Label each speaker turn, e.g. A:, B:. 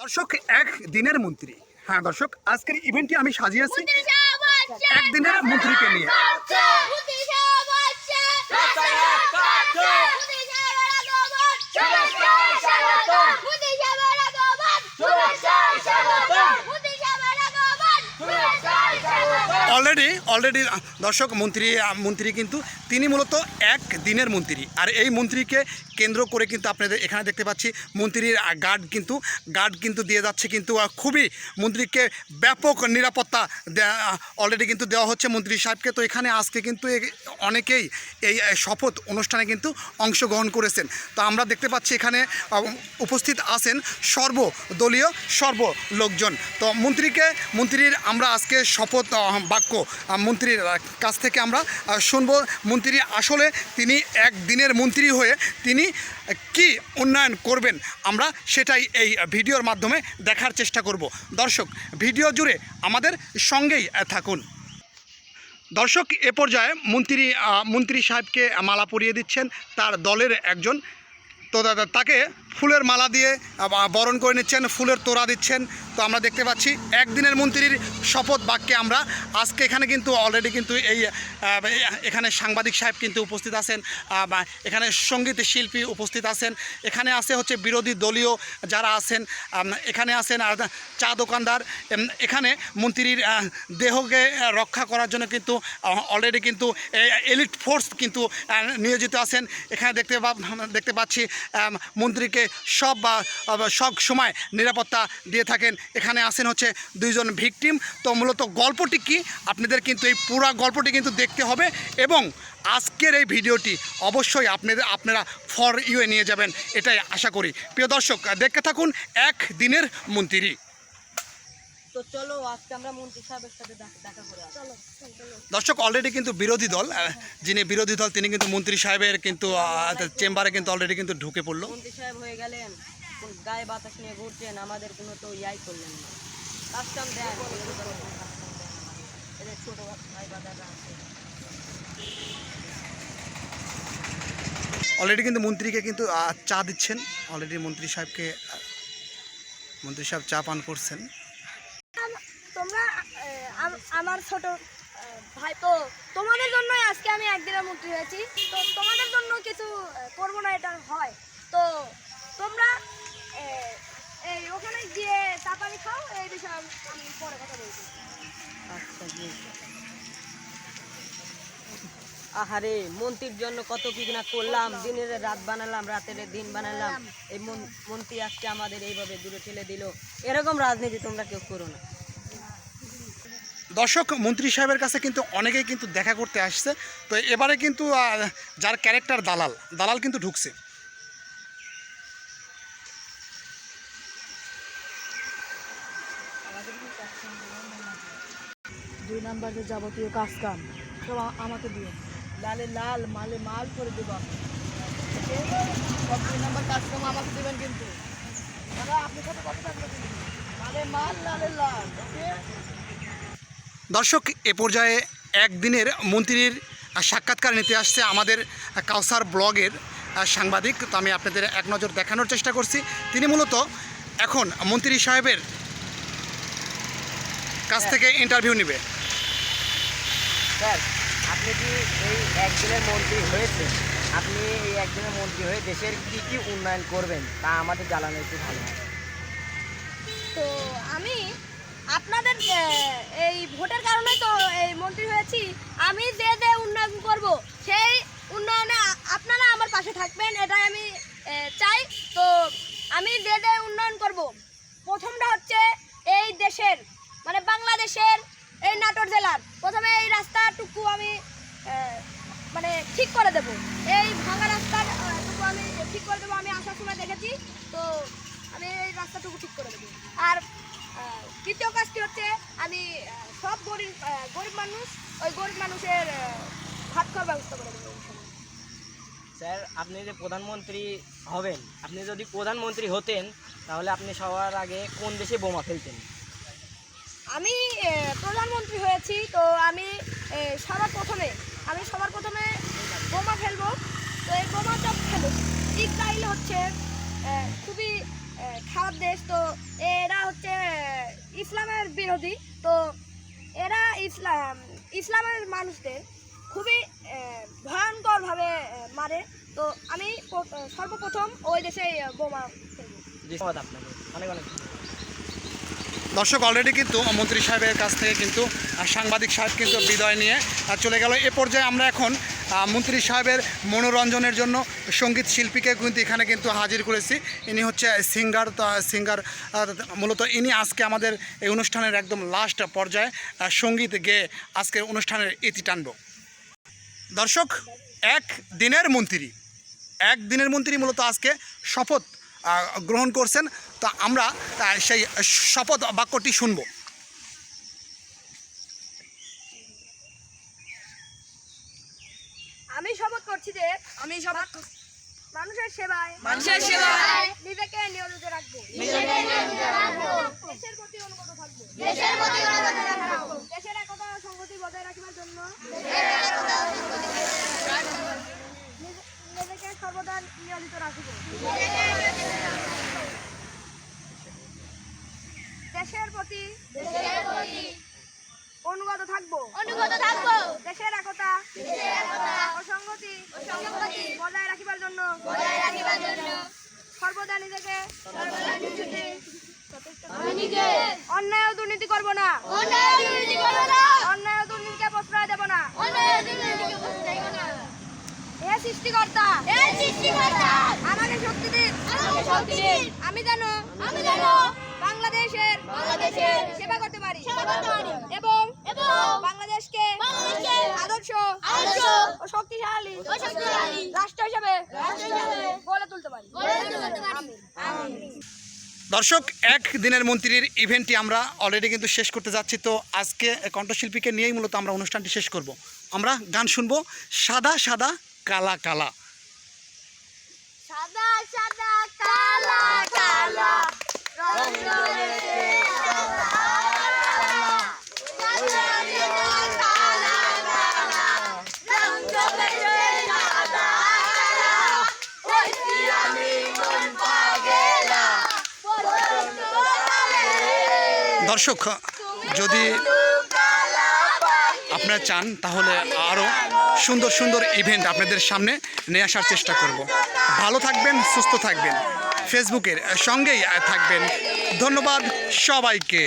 A: দর্শক এক দিনের মন্ত্রী। হ্যাঁ দর্শক আজকের ইভেন্টটি আমি সাজিয়েছি একদিনের মন্ত্রীকে নিয়ে। অলরেডি অলরেডি দর্শক, মন্ত্রী মন্ত্রী কিন্তু তিনি মূলত এক দিনের মন্ত্রী। আর এই মন্ত্রীকে কেন্দ্র করে কিন্তু আপনাদের এখানে দেখতে পাচ্ছি, মন্ত্রীর গার্ড কিন্তু গার্ড কিন্তু দিয়ে যাচ্ছে কিন্তু খুবই মন্ত্রীকে ব্যাপক নিরাপত্তা অলরেডি কিন্তু দেওয়া হচ্ছে মন্ত্রী সাহেবকে। তো এখানে আজকে কিন্তু অনেকেই এই শপথ অনুষ্ঠানে কিন্তু অংশগ্রহণ করেছেন। তো আমরা দেখতে পাচ্ছি এখানে উপস্থিত আছেন সর্বদলীয় সর্ব লোকজন তো মন্ত্রীকে, মন্ত্রীর আমরা আজকে শপথ বাক্য মন্ত্রীর কাছ থেকে আমরা শুনব। মন্ত্রী আসলে তিনি একদিনের মন্ত্রী হয়ে তিনি কি উন্নয়ন করবেন, আমরা সেটাই এই ভিডিওর মাধ্যমে দেখার চেষ্টা করব। দর্শক, ভিডিও জুড়ে আমাদের সঙ্গেই থাকুন। দর্শক, এ পর্যায়ে মন্ত্রী মন্ত্রী সাহেবকে মালা পরিয়ে দিচ্ছেন। তার দলের একজন, তো তাকে ফুলের মালা দিয়ে বরণ করে নিচ্ছেন, ফুলের তোড়া দিচ্ছেন। তো আমরা দেখতে পাচ্ছি, একদিনের মন্ত্রীর শপথ বাক্যে আমরা। আজকে এখানে কিন্তু অলরেডি কিন্তু এই এখানে সাংবাদিক সাহেব কিন্তু উপস্থিত আছেন এখানে সংগীত শিল্পী উপস্থিত আছেন। এখানে আছে হচ্ছে বিরোধী দলীয় যারা আছেন এখানে আছেন আর চা দোকানদার। এখানে মন্ত্রীর দেহকে রক্ষা করার জন্য কিন্তু অলরেডি কিন্তু এলিট ফোর্স কিন্তু নিয়োজিত আছেন। এখানে দেখতে দেখতে পাচ্ছি মন্ত্রীকে সব সব সময় নিরাপত্তা দিয়ে থাকেন। এখানে আছেন হচ্ছে দুইজন ভিকটিম। তো মূলত গল্পটি কি? আপনাদের কিন্তু এই পুরো গল্পটি কিন্তু দেখতে হবে এবং আজকের এই ভিডিওটি অবশ্যই আপনাদের আপনারা ফর ইউএ নিয়ে যাবেন। এটাই আশা করি। প্রিয় দর্শক দেখতে থাকুন এক দিনের মন্ত্রী।
B: তো চলো আজকে আমরা মন্ত্রী সাহেবের সাথে দেখা দেখা করে চলো চলো
A: দর্শক অলরেডি কিন্তু বিরোধী দল যিনি বিরোধী দল তিনি কিন্তু মন্ত্রী সাহেবের কিন্তু চেম্বারে কিন্তু অলরেডি কিন্তু ঢুকে পড়ল।
B: মন্ত্রী সাহেব হয়ে গেলেন। গায়ে বাতাস নিয়ে ঘুরছেন আমাদের কোনো তো ইয়াই করলেন না। কাস্টম দেন এদের ছোট ভাই বাদারা আছে।
A: অলরেডি কিন্তু মন্ত্রীকে কিন্তু চা দিচ্ছেন। অলরেডি মন্ত্রী সাহেবকে মন্ত্রী সাহেব চা পান করছেন।
C: তোমরা আমার ছোট ভাই তো তোমাদের জন্যই আজকে আমি একদিনের মন্ত্রী হয়েছি। তো তোমাদের জন্য কিছু করব না এটা হয়। তো তোমরা আহ, এই ওখানে গিয়ে চা পানি খাও এই বিষয়ে আমি পরে কথা বলছি।
B: আচ্ছা আহারে মন্ত্রীর জন্য কত কি না করলাম দিনের রাত বানালাম রাতের দিন বানালাম। এই মন্ত্রী আজকে আমাদের এইভাবে দূরে ঠেলে দিল। এরকম রাজনীতি তোমরা কেউ করো না।
A: দর্শক মন্ত্রী সাহেবের কাছে কিন্তু অনেকেই কিন্তু দেখা করতে আসছে। তো এবারে কিন্তু যার ক্যারেক্টার দালাল দালাল কিন্তু ঢুকছে।
D: যে যাবতীয় কাজ কাম সব আমাকে দিও। লালে লাল মালে মাল করে দেবো। সব দুই নাম্বার কাজ কাম আমাকে দেবেন কিন্তু। দাদা আপনার সাথে কথা থাকবে কিন্তু। মালে মাল লালে লাল ওকে?
A: দর্শক এ পর্যায়ে একদিনের মন্ত্রীর সাক্ষাৎকার নিতে আসছে আমাদের কাউসার ব্লগের সাংবাদিক। তো আমি আপনাদের এক নজর দেখানোর চেষ্টা করছি। তিনি মূলত এখন মন্ত্রী সাহেবের কাছ থেকে ইন্টারভিউ নেবে।
B: স্যার, আপনি কি এই একদিনের মন্ত্রী হয়েছে আপনি এই একদিনের মন্ত্রী হয়ে দেশের কি কি উন্নয়ন করবেন তা আমাদের জানানো একটু ভালো
C: তো আমি আপনাদের এই ভোটের কারণে তো এই মন্ত্রী হয়েছি। আমি যে যে উন্নয়ন করব, সেই উন্নয়নে আপনারা আমার পাশে থাকবেন, এটাই আমি চাই। তো আমি যে যে উন্নয়ন করব, প্রথমটা হচ্ছে এই দেশের মানে বাংলাদেশের এই নাটোর জেলার প্রথমে এই রাস্তাটুকু আমি মানে ঠিক করে দেব। এই ভাঙা রাস্তার আহ, টুকু আমি ঠিক করে দেবো আমি আসার সময় দেখেছি তো আমি এই রাস্তাটুকু ঠিক করে দেবো। আর দ্বিতীয় কাজটি হচ্ছে আমি সব গরিব গরিব মানুষ ওই গরিব মানুষের ভাত খাওয়ার ব্যবস্থা করে দেবো
B: স্যার আপনি যে প্রধানমন্ত্রী হবেন আপনি যদি প্রধানমন্ত্রী হতেন তাহলে আপনি সবার আগে কোন দেশে বোমা ফেলতেন?
C: আমি প্রধানমন্ত্রী হয়েছি, তো আমি সবার প্রথমে, আমি সবার প্রথমে বোমা ফেলব, তো এই বোমা চপ ফেলব ইসরায়েল হচ্ছে খুবই খারাপ দেশ, তো এরা হচ্ছে ইসলামের বিরোধী, তো এরা ইসলাম, ইসলামের মানুষদের খুবই ভয়ঙ্করভাবে মারে, তো আমি সর্বপ্রথম ওই দেশে বোমা ফেলব।
B: অনেক অনেক
A: দর্শক অলরেডি কিন্তু মন্ত্রী সাহেবের কাছ থেকে কিন্তু সাংবাদিক সাহেব কিন্তু বিদায় নিয়ে চলে গেল। এ পর্যায়ে আমরা এখন মন্ত্রী সাহেবের মনোরঞ্জনের জন্য সংগীত শিল্পীকে কিন্তু এখানে কিন্তু হাজির করেছি। ইনি হচ্ছে সিঙ্গার সিঙ্গার মূলত ইনি আজকে আমাদের এই অনুষ্ঠানের একদম লাস্ট পর্যায়ে সংগীত গেয়ে আজকের অনুষ্ঠানের ইতি টানব। দর্শক, এক দিনের মন্ত্রী, এক দিনের মন্ত্রী মূলত আজকে শপথ গ্রহণ করছেন। তো আমরা সেই শপথ বাক্যটি শুনব।
C: আমি শপথ করছি যে আমি শপথ মানুষের সেবায়
B: মানুষের সেবায়
C: নিজেকে নিয়োজিত রাখব। নিজেকে নিয়োজিত রাখব। দেশের প্রতি অনুগত থাকব। দেশের প্রতি অনুগত থাকব। দেশের একতা ও সংহতি বজায় রাখবার জন্য নিজে- নিজেকে সর্বদা নিয়োজিত রাখব। দেশের প্রতি অনুগত থাকব।
E: অনুগত থাকব।
C: দেশের একতা।
E: দেশের একতা।
C: ও সংহতি বজায় রাখিবার জন্য।
E: বজায় রাখিবার জন্য।
C: সর্বদা নিজেকে অন্যায় দুর্নীতি করব না।
E: অন্যায় দুর্নীতি করব না।
C: অন্যায় দুর্নীতিকে প্রশ্রয় দেব না।
E: অন্যায় দুর্নীতিকে বসতে না।
C: হে সৃষ্টিকর্তা।
E: হে সৃষ্টিকর্তা।
C: আমাকে শক্তি দিন
E: আমাকে শক্তি দিন
C: আমি জানো।
E: আমি যেন
C: বাংলাদেশের
E: বাংলাদেশের
C: সেবা করতে পারি।
E: সেবা করতে পারি।
C: এবং
E: এবং
C: বাংলাদেশকে
E: বাংলাদেশকে
C: আদর্শ
E: আদর্শ
C: ও শক্তিশালী
E: রাষ্ট্র হিসেবে
C: গড়ে তুলতে পারি।
E: গড়ে তুলতে পারি।
C: আমিন।
A: দর্শক এক দিনের মন্ত্রীর ইভেন্টটি আমরা অলরেডি কিন্তু শেষ করতে যাচ্ছি। তো আজকে কণ্ঠশিল্পীকে নিয়েই মূলত আমরা অনুষ্ঠানটি শেষ করব। আমরা গান শুনব সাদা সাদা কালা কালা।
E: সাদা সাদা কালা কালা রং রয়েছে সাদা সাদা কালা কালা রং রয়েছে সাদা কালা হইছি আমি মন পাগেলা পছন্দ করে
A: দর্শক, যদি আপনারা চান, তাহলে আরও সুন্দর সুন্দর ইভেন্ট আপনাদের সামনে নিয়ে আসার চেষ্টা করব। ভালো থাকবেন, সুস্থ থাকবেন। ফেসবুকের সঙ্গেই থাকবেন। ধন্যবাদ সবাইকে।